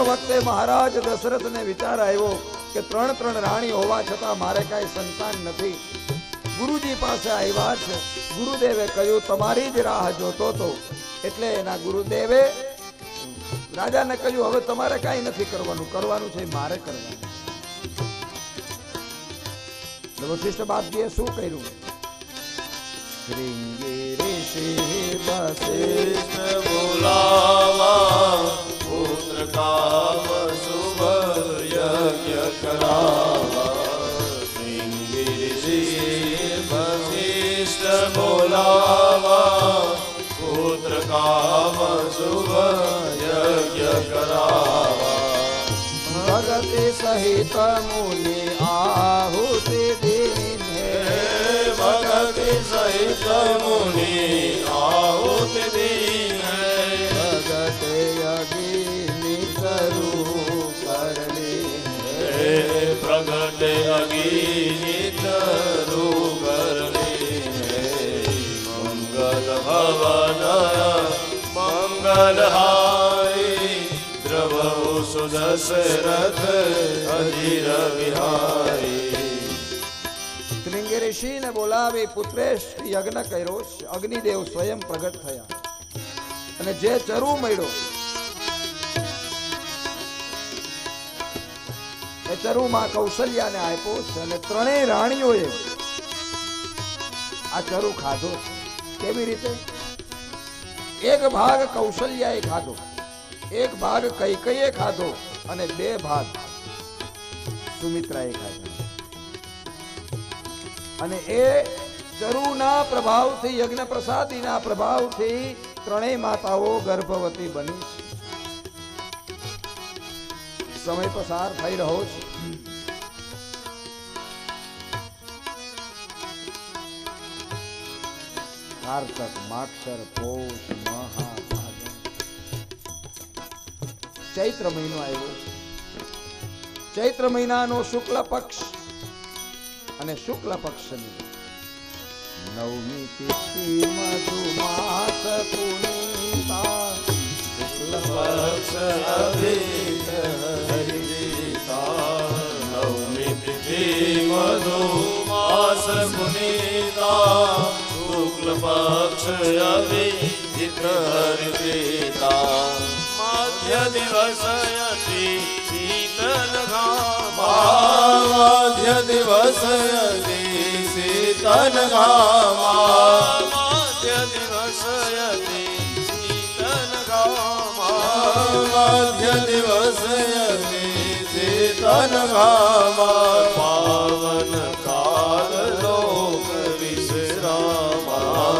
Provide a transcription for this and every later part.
એક વખતે મહારાજ દશરથને વિચાર આવ્યો કે ત્રણ ત્રણ રાણી હોવા છતાં મારે કાંઈ સંતાન નથી. ગુરુજી પાસે આવ્યા છે. ગુરુદેવે કહ્યું, તમારી જ રાહ જોતો તો. એટલે એના ગુરુદેવે રાજાને કહ્યું, હવે તમારે કાંઈ નથી કરવાનું. કરવાનું છે મારે કરવાનું. વશિષ્ઠ બાપજીએ શું કર્યું? શ્રીંગી ઋષિ બસે બોલાવા કામ શુભ યજ્ઞ કરાવા શ્રીંગી વશિષ્ઠ બોલાવા પુત્ર કામ શુભ યજ્ઞ કરાવા ભગતિ સહિત મુનિ આહુતિ દીને ભગતિ સહિત મુનિ આહુતિ દીન સુદશરથ અજીર વિહારી બોલાવી પુત્રેશ યજ્ઞ કર્યો અગ્નિદેવ સ્વયં પ્રગટ થયા અને જે ચરુ મળ્યો, એ ચરુમાં કૌશલ્યાને આપ્યો છે અને ત્રણેય રાણીઓએ આ ચરુ ખાધો કેવી રીતે? એક ભાગ કૌશલ્યાએ ખાધો, એક ભાગ કૈકઈએ ખાધો અને બે ભાગ સુમિત્રાએ ખાધા અને એ ચરુના પ્રભાવથી યજ્ઞ પ્રસાદીના પ્રભાવથી ત્રણેય માતાઓ ગર્ભવતી બની છે. સમય પસાર થઈ રહ્યો છે. કારતક માક્ષર પૌષ ચૈત્ર મહિનો આવ્યો ચૈત્ર મહિનાનો શુક્લ પક્ષ અને શુક્લ પક્ષની નવમી તિથિ મધુમાસ પુનીતા શુક્લ પક્ષ અભિત હરિતા નવમી તિથિ મધુમાસ પુનિતા શુક્લ પક્ષ અભિત હરિતા માધ્ય દિવસયતિ શીતલ માધ્ય દિવસયતિ શીતલ માધ્ય દિવસયતિ શીતલ માધ્ય દિવસયતિ શીતલ પાવન કાલ લોક વિશ્રામા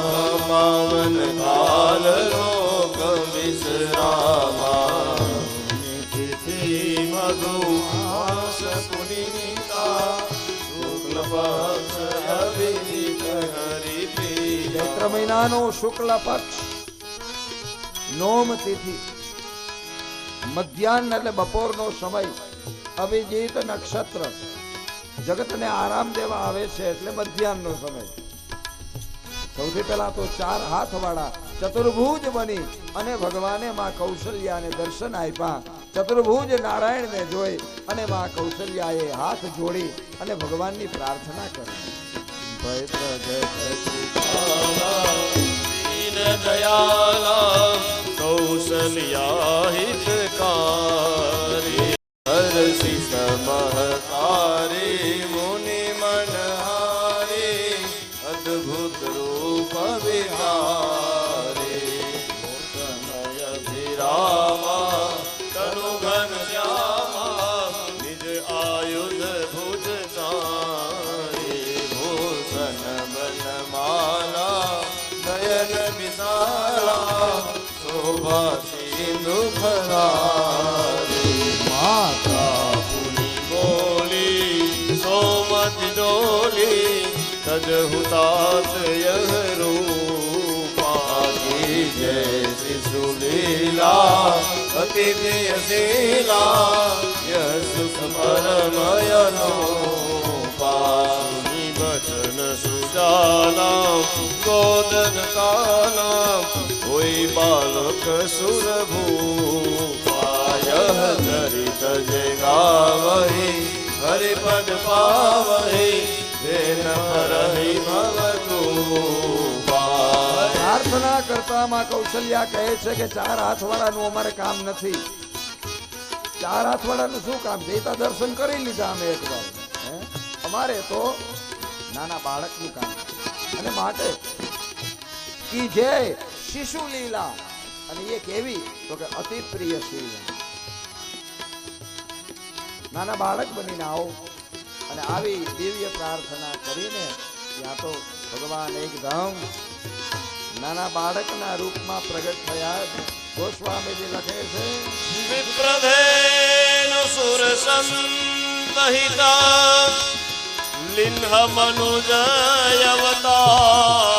પાવન કાલ લોક વિશ્રામા ચૈત્ર મહિનાનો શુક્લ પક્ષ. નોમ તિથિ. મધ્યાહન એટલે બપોરનો સમય. અભિજીત નક્ષત્ર. જગતને આરામ દેવા આવે છે એટલે મધ્યાહનનો સમય. સૌથી પહેલા તો ચાર હાથ વાળા ચતુર્ભુજ બની અને ભગવાને માં કૌશલ્યાને દર્શન આપ્યા. ચતુર્ભુજ નારાયણને જોઈ અને માં કૌશલ્યાએ હાથ જોડી અને ભગવાનની પ્રાર્થના કરી. ભય પ્રગટ દીન દયાલા કૌશલ્યા હિતકારી હરસી સમહકારી તજહુતાત યહ રૂપાજી જય શિશુ લીલા અતિ પ્રિય શીલા યહ સુખ પરમયનો પામી વચન સુજાલા ગોદન કાલા કોઈ બાલક સુરભૂપાય ચરિત જે ગાવહી હરિપદ પાવહી પ્રાર્થના કરતામાં કૌશલ્યા કહે છે કે ચાર હાથવાળાનું અમારે કામ નથી. ચાર હાથવાળાનું શું કામ? છે દર્શન કરી લીધા અમે એકવાર? અમારે તો નાના બાળકનું કામ. અને માટે ઈ જે શિશુ લીલા, અને એ કેવી તો કે અતિ પ્રિય લીલા નાના બાળક બનીને આવો. અને આવી દિવ્ય પ્રાર્થના કરીને ત્યાં તો ભગવાન એકદમ નાના બાળકના રૂપમાં પ્રગટ થયા ગોસ્વામીજી લખે છે વિપ્રધેનુ સુર સંતહિતા લિન્હ મનુજય અવતાર.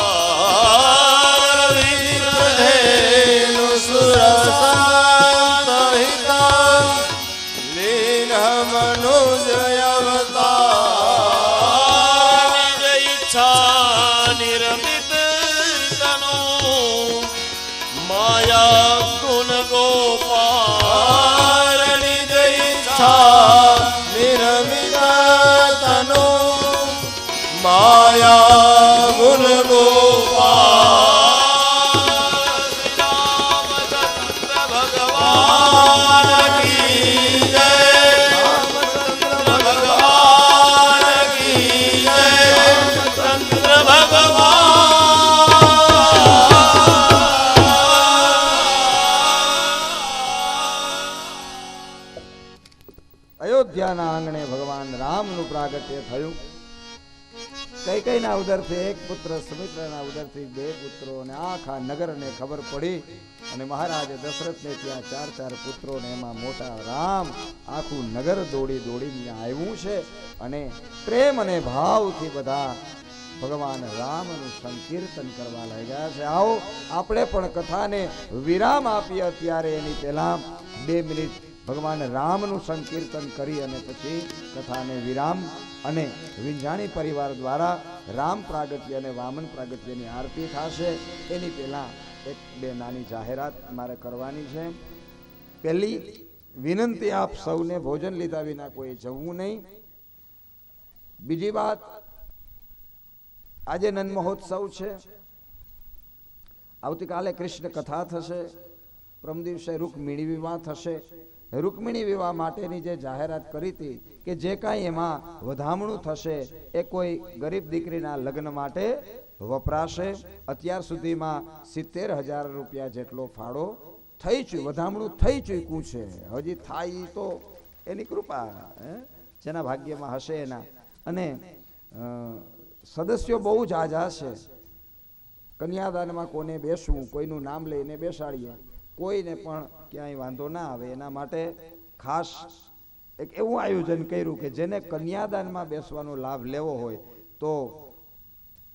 અયોધ્યાના આંગણે ભગવાન રામનું પ્રાગટ્ય થયું. કઈ કઈના ઉદરથી એક પુત્ર, સુમિત્રના ઉદરથી બે પુત્રો અને આખા નગરને ખબર પડી અને મહારાજ દશરથને ત્યાં ચાર ચાર પુત્રો ને એમાં મોટા રામ આખું નગર દોડી દોડીને આવ્યું છે અને પ્રેમ અને ભાવથી બધા ભગવાન રામનું સંકીર્તન કરવા લાગ્યા છે. આવો, આપણે પણ કથાને વિરામ આપીએ અત્યારે એની પહેલા બે મિનિટ ભગવાન રામનું સંકીર્તન કરી અને પછી કથાને વિરામ અને વિંજાણી પરિવાર દ્વારા રામ પ્રાગટ્ય અને વામન પ્રાગટ્યની આરતી થશે. એની પહેલાં એક બે નાની જાહેરાત મારે કરવાની છે. પહેલી, વિનંતી આપ સૌને ભોજન લીધા વિના કોઈ જવું નહીં. બીજી વાત, આજે નંદ મહોત્સવ છે. આવતીકાલે કૃષ્ણ કથા થશે. પ્રમ દિવસે રૂકમિણી વિવાહ થશે. રૂકમિણી વિવાહ માટેની જે જાહેરાત કરી હતી કે જે કાંઈ એમાં વધામણું થશે એ કોઈ ગરીબ દીકરીના લગ્ન માટે વપરાશે. અત્યાર સુધીમાં સિત્તેર હજાર રૂપિયા જેટલો ફાળો થઈ ચૂક્યું વધામણું થઈ ચૂક્યું છે. હજી થાય તો એની કૃપા? જેના ભાગ્યમાં હશે એના. અને સદસ્યો બહુ જ આજા છે. કન્યાદાનમાં કોને બેસવું, કોઈનું નામ લઈને બેસાડીએ. કોઈને પણ ક્યાંય વાંધો ના આવે, એના માટે ખાસ એક એવું આયોજન કર્યું કે જેને કન્યાદાનમાં બેસવાનો લાભ લેવો હોય તો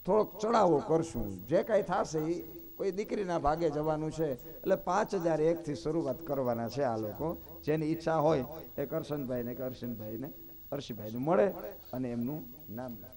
થોડોક ચડાવો કરશું. જે કાંઈ થશે એ કોઈ દીકરીના ભાગે જવાનું છે. એટલે પાંચ હજાર એકથી શરૂઆત કરવાના છે આ લોકો. જેની ઈચ્છા હોય એ કરશનભાઈને કરશનભાઈને અર્શનભાઈને મળે અને એમનું નામ લખે.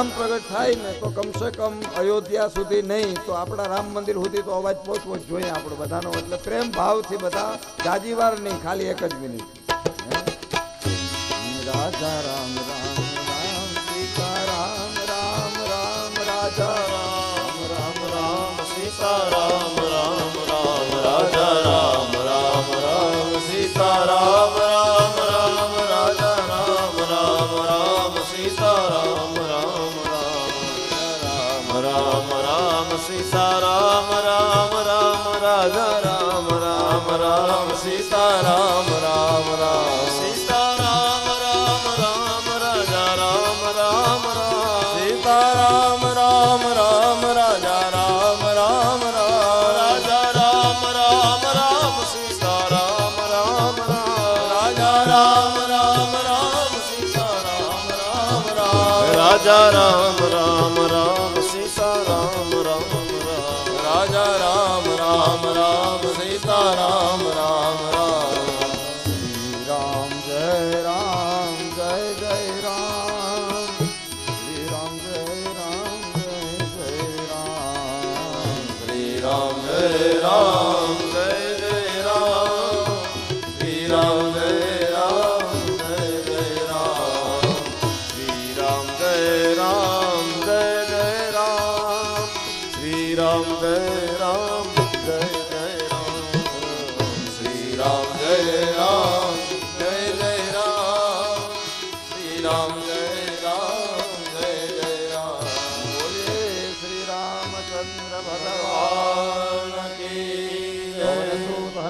રામ પ્રગટ થાય ને તો કમસે કમ અયોધ્યા સુધી નહીં તો આપણા રામ મંદિર સુધી તો અવાજ પહોંચવો જ જોઈએ આપણો બધાનો એટલે પ્રેમ ભાવથી બધા જાજી વાર નહીં ખાલી એક જ મિનિટ રાજા રામ રામ રામ સીતા રામ રામ રામ રાજા રામ રામ રામ સીતા રામ રામ રામ રાજા રામ રામ રામ સીતા રામ રામ રામ રાજા રામ રામ રામ સીતા सीता राम राम राम राधा राम राम राम सीता राम राम राम सीता राम राम राम राजा राम राम राम सीता राम राम राम राजा राम राम राम राजा राम राम राम सीता राम राम राम राजा राम राम राम सीता राम राम राम राजा राम राम राम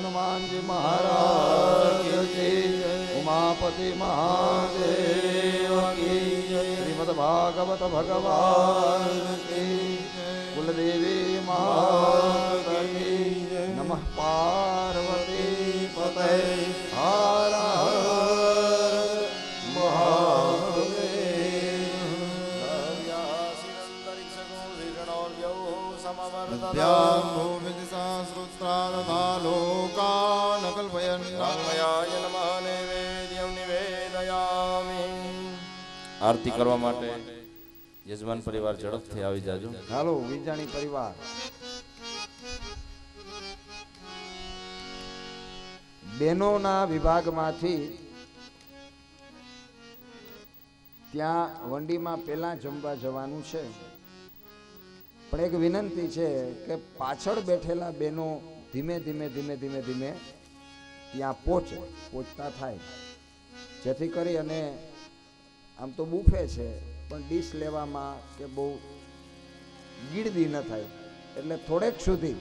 હનુમાનજી મહારાજ ઉમાપતિ મહાદેવ શ્રીમદ ભાગવત ભગવાન કુલદેવી મહારાજ નમઃ પાર્વતી પતય આરતી કરવા માટે યજમાન પરિવાર ઝડપથી આવી જાજો હાલો વિજાણી પરિવાર. બહેનોના વિભાગમાંથી ત્યાં વંડીમાં પેલા જમવા જવાનું છે. પણ એક વિનંતી છે કે પાછળ બેઠેલા બહેનો ધીમે ધીમે ધીમે ધીમે ધીમે ત્યાં પહોંચે, પહોંચતા થાય. જેથી કરી અને આમ તો બુફે છે, પણ ડીશ લેવામાં કે બહુ ગીડદી ન થાય. એટલે થોડેક સુધી,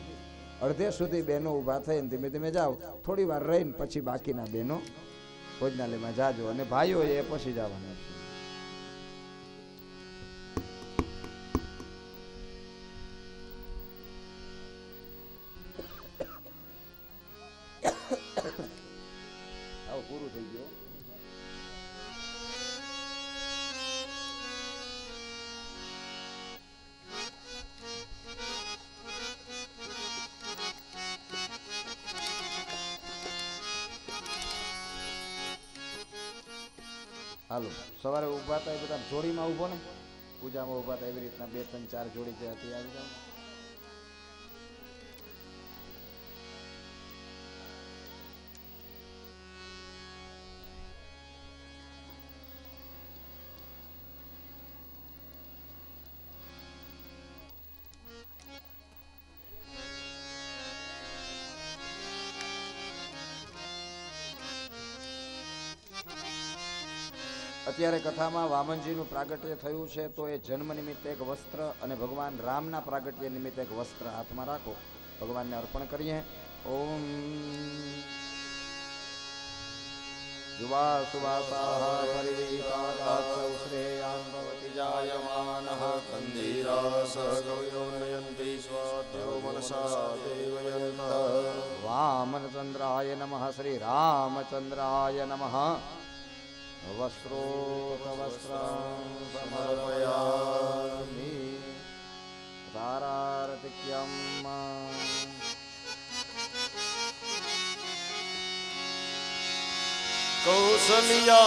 અડધે સુધી બહેનો ઊભા થઈને ધીમે ધીમે જાઓ. થોડી વાર રહીને પછી બાકીના બહેનો ભોજનાલયમાં જાજો અને ભાઈઓ એ પછી જવાના છે. હાલો, સવારે ઊભા હતા એ બધા જોડીમાં ઊભો ને. પૂજામાં ઊભા હતા એવી રીતના બે ત્રણ ચાર જોડી જે હતી, આવી જાવ અત્યારે કથામાં વામનજીનું પ્રાગટ્ય થયું છે, તો એ જન્મ નિમિત્તે એક વસ્ત્ર અને ભગવાન રામના પ્રાગટ્ય નિમિત્તે એક વસ્ત્ર હાથમાં રાખો. ભગવાનને અર્પણ કરીએ. ઓમ. યુવા સુવાસા શ્રી નમઃ શ્રી वस्त्रोपवस्त्रां समर्पयामि। तारार्पिकम् कौसल्या